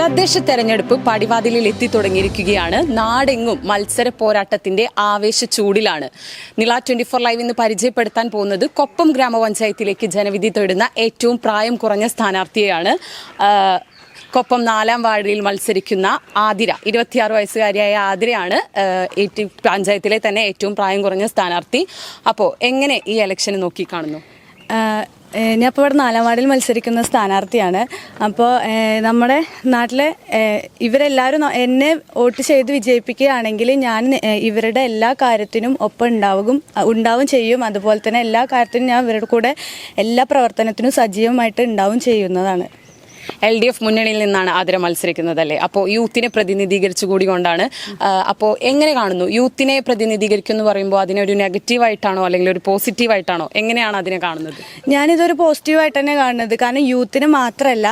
തദ്ദേശ തെരഞ്ഞെടുപ്പ് പടിവാതിലിൽ എത്തി തുടങ്ങിയിരിക്കുകയാണ്. നാടെങ്ങും മത്സര പോരാട്ടത്തിന്റെ ആവേശ ചൂടിലാണ്. നില ട്വന്റി ഫോർ ലൈവ് ഇന്ന് പരിചയപ്പെടുത്താൻ പോകുന്നത് കൊപ്പം ഗ്രാമപഞ്ചായത്തിലേക്ക് ജനവിധി തേടുന്ന ഏറ്റവും പ്രായം കുറഞ്ഞ സ്ഥാനാർത്ഥിയെയാണ്. കൊപ്പം നാലാം വാർഡിൽ മത്സരിക്കുന്ന ആതിര ഇരുപത്തിയാറ് വയസ്സുകാരിയായ ആതിരയാണ് പഞ്ചായത്തിലെ തന്നെ ഏറ്റവും പ്രായം കുറഞ്ഞ സ്ഥാനാർത്ഥി. അപ്പോൾ എങ്ങനെ ഈ ഇലക്ഷനെ നോക്കിക്കാണുന്നു ഞാൻ ഇപ്പോൾ ഇവിടെ നാലാം വാർഡിൽ മത്സരിക്കുന്ന സ്ഥാനാർത്ഥിയാണ്. അപ്പോൾ നമ്മുടെ നാട്ടിലെ ഇവരെല്ലാവരും എന്നെ വോട്ട് ചെയ്ത് വിജയിപ്പിക്കുകയാണെങ്കിൽ ഞാൻ ഇവരുടെ എല്ലാ കാര്യത്തിനും ഒപ്പം ഉണ്ടാവും ഉണ്ടാവും ചെയ്യും. അതുപോലെ തന്നെ എല്ലാ കാര്യത്തിനും ഞാൻ ഇവരുടെ കൂടെ എല്ലാ പ്രവർത്തനത്തിനും സജീവമായിട്ട് ഉണ്ടാവും ചെയ്യുന്നതാണ്. എൽ ഡി എഫ് മുന്നണിയിൽ നിന്നാണ് ആതിര മത്സരിക്കുന്നത് അല്ലേ അപ്പോൾ യൂത്തിനെ പ്രതിനിധീകരിച്ചു കൂടി കൊണ്ടാണ് അപ്പോൾ എങ്ങനെ കാണുന്നു? യൂത്തിനെ പ്രതിനിധീകരിക്കുമെന്ന് പറയുമ്പോൾ അതിനെ ഒരു നെഗറ്റീവായിട്ടാണോ അല്ലെങ്കിൽ ഒരു പോസിറ്റീവായിട്ടാണോ? എങ്ങനെയാണ് അതിനെ കാണുന്നത്? ഞാനിതൊരു പോസിറ്റീവായിട്ട് തന്നെ കാണുന്നത്. കാരണം യൂത്തിന് മാത്രമല്ല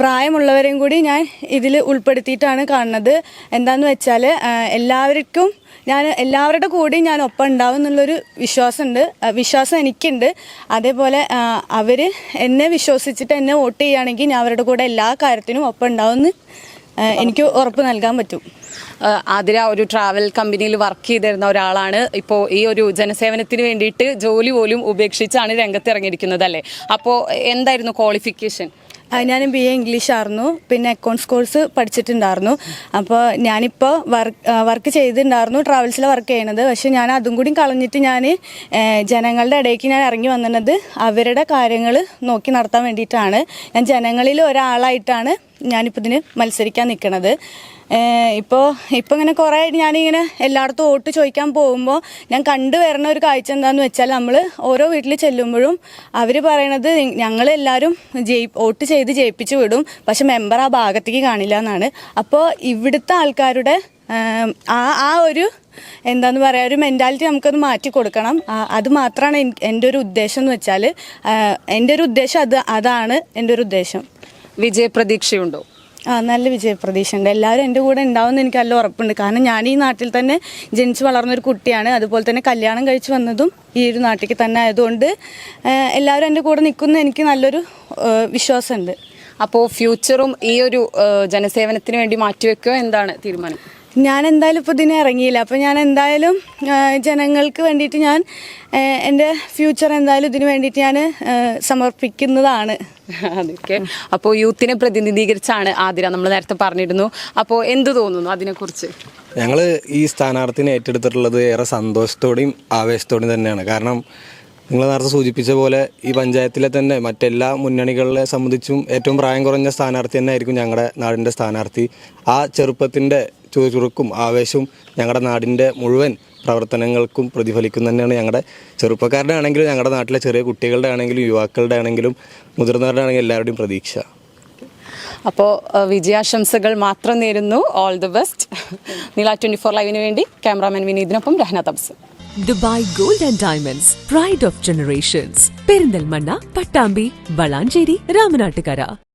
പ്രായമുള്ളവരെയും കൂടി ഞാൻ ഇതിൽ ഉൾപ്പെടുത്തിയിട്ടാണ് കാണുന്നത്. എന്താന്ന് വെച്ചാൽ എല്ലാവർക്കും ഞാൻ എല്ലാവരുടെ കൂടെയും ഞാൻ ഒപ്പം ഉണ്ടാവും എന്നുള്ളൊരു വിശ്വാസമുണ്ട്. വിശ്വാസം എനിക്കുണ്ട്. അതേപോലെ അവർ എന്നെ വിശ്വസിച്ചിട്ട് എന്നെ വോട്ട് ചെയ്യുകയാണെങ്കിൽ ഞാൻ അവരുടെ കൂടെ എല്ലാ കാര്യത്തിനും ഒപ്പം ഉണ്ടാവുമെന്ന് എനിക്ക് ഉറപ്പ് നൽകാൻ പറ്റും. ആതിര ഒരു ട്രാവൽ കമ്പനിയിൽ വർക്ക് ചെയ്തിരുന്ന ഒരാളാണ്. ഇപ്പോൾ ഈ ഒരു ജനസേവനത്തിന് വേണ്ടിയിട്ട് ജോലി പോലും ഉപേക്ഷിച്ചാണ് രംഗത്തിറങ്ങിയിരിക്കുന്നത് അല്ലേ? അപ്പോൾ എന്തായിരുന്നു ക്വാളിഫിക്കേഷൻ ഞാൻ ബി എ ഇംഗ്ലീഷ് ആയിരുന്നു. പിന്നെ അക്കൗണ്ട്സ് കോഴ്സ് പഠിച്ചിട്ടുണ്ടായിരുന്നു. അപ്പോൾ ഞാനിപ്പോൾ വർക്ക് വർക്ക് ചെയ്തിട്ടുണ്ടായിരുന്നു. ട്രാവൽസിൽ വർക്ക് ചെയ്യണത്. പക്ഷേ ഞാൻ അതും കൂടി കളഞ്ഞിട്ട് ഞാൻ ജനങ്ങളുടെ ഇടയ്ക്ക് ഞാൻ ഇറങ്ങി വന്നത് അവരുടെ കാര്യങ്ങൾ നോക്കി നടത്താൻ വേണ്ടിയിട്ടാണ്. ഞാൻ ജനങ്ങളിൽ ഒരാളായിട്ടാണ് ഞാനിപ്പോൾ ഇതിന് മത്സരിക്കാൻ നിൽക്കണത് ഇപ്പോൾ ഇപ്പോൾ ഇങ്ങനെ കുറേ ഞാനിങ്ങനെ എല്ലായിടത്തും വോട്ട് ചോദിക്കാൻ പോകുമ്പോൾ ഞാൻ കണ്ടുവരുന്ന ഒരു കാഴ്ച എന്താണെന്ന് വെച്ചാൽ നമ്മൾ ഓരോ വീട്ടിൽ ചെല്ലുമ്പോഴും അവർ പറയണത് ഞങ്ങൾ എല്ലാവരും ജയി വോട്ട് ചെയ്ത് ജയിപ്പിച്ച് വിടും. പക്ഷെ മെമ്പർ ആ ഭാഗത്തേക്ക് കാണില്ല എന്നാണ് അപ്പോൾ ഇവിടുത്തെ ആൾക്കാരുടെ ആ ആ ഒരു എന്താന്ന് പറയാ ഒരു മെന്റാലിറ്റി നമുക്കത് മാറ്റി കൊടുക്കണം. അത് മാത്രമാണ് എന്റെ ഒരു ഉദ്ദേശം എന്ന് വെച്ചാൽ എന്റെ ഒരു ഉദ്ദേശം അത് അതാണ് എന്റെ ഒരു ഉദ്ദേശം. വിജയപ്രതീക്ഷയുണ്ടോ? ആ നല്ല വിജയപ്രതീക്ഷയുണ്ട്. എല്ലാവരും എന്റെ കൂടെ ഉണ്ടാവുമെന്ന് എനിക്ക് നല്ല ഉറപ്പുണ്ട്. കാരണം ഞാൻ ഈ നാട്ടിൽ തന്നെ ജനിച്ചു വളർന്നൊരു കുട്ടിയാണ്. അതുപോലെ തന്നെ കല്യാണം കഴിച്ചു വന്നതും ഈ ഒരു നാട്ടിലേക്ക് തന്നെ ആയതുകൊണ്ട് എല്ലാവരും എന്റെ കൂടെ നിൽക്കുന്ന എനിക്ക് നല്ലൊരു വിശ്വാസമുണ്ട്. അപ്പോൾ ഫ്യൂച്ചറും ഈ ഒരു ജനസേവനത്തിന് വേണ്ടി മാറ്റിവെക്കുക എന്താണ് തീരുമാനം? ഞാൻ എന്തായാലും ഇപ്പോൾ ഇതിന് ഇറങ്ങിയില്ല. അപ്പോൾ ഞാൻ എന്തായാലും ജനങ്ങൾക്ക് വേണ്ടിയിട്ട് ഞാൻ എന്റെ ഫ്യൂച്ചർ എന്തായാലും ഇതിന് വേണ്ടിയിട്ട് ഞാൻ സമർപ്പിക്കുന്നതാണ്. അതൊക്കെ. അപ്പോൾ യൂത്തിനെ പ്രതിനിധീകരിച്ചാണ് ആതിര നമ്മൾ നേരത്തെ പറഞ്ഞിരുന്നു. അപ്പോൾ എന്ത് തോന്നുന്നു അതിനെക്കുറിച്ച്? ഞങ്ങൾ ഈ സ്ഥാനാർത്ഥിനെ ഏറ്റെടുത്തിട്ടുള്ളത് ഏറെ സന്തോഷത്തോടെയും ആവേശത്തോടെയും തന്നെയാണ്. കാരണം നിങ്ങൾ നേരത്തെ സൂചിപ്പിച്ച പോലെ ഈ പഞ്ചായത്തിലെ തന്നെ മറ്റെല്ലാ മുന്നണികളെ സംബന്ധിച്ചും ഏറ്റവും പ്രായം കുറഞ്ഞ സ്ഥാനാർത്ഥി തന്നെ ആയിരിക്കും ഞങ്ങളുടെ നാടിന്റെ സ്ഥാനാർത്ഥി. ആ ചെറുപ്പത്തിന്റെ ചുറുക്കും ആവേശവും ഞങ്ങളുടെ നാടിന്റെ മുഴുവൻ പ്രവർത്തനങ്ങൾക്കും പ്രതിഫലിക്കും തന്നെയാണ് ഞങ്ങളുടെ ചെറുപ്പക്കാരുടെ ആണെങ്കിലും ഞങ്ങളുടെ നാട്ടിലെ ചെറിയ കുട്ടികളുടെ ആണെങ്കിലും യുവാക്കളുടെ ആണെങ്കിലും മുതിർന്നവരുടെ ആണെങ്കിലും എല്ലാവരുടെയും പ്രതീക്ഷ. അപ്പോൾ വിജയാശംസകൾ മാത്രം നേരുന്നു. All the best Neela twenty four ലൈവിന് വേണ്ടി ക്യാമറാമാൻ വിനീതിനൊപ്പം Rahana തബ്സ് Dubai gold and diamonds pride of generations Perinthalmanna Pattambi Valanchery Ramanattukara.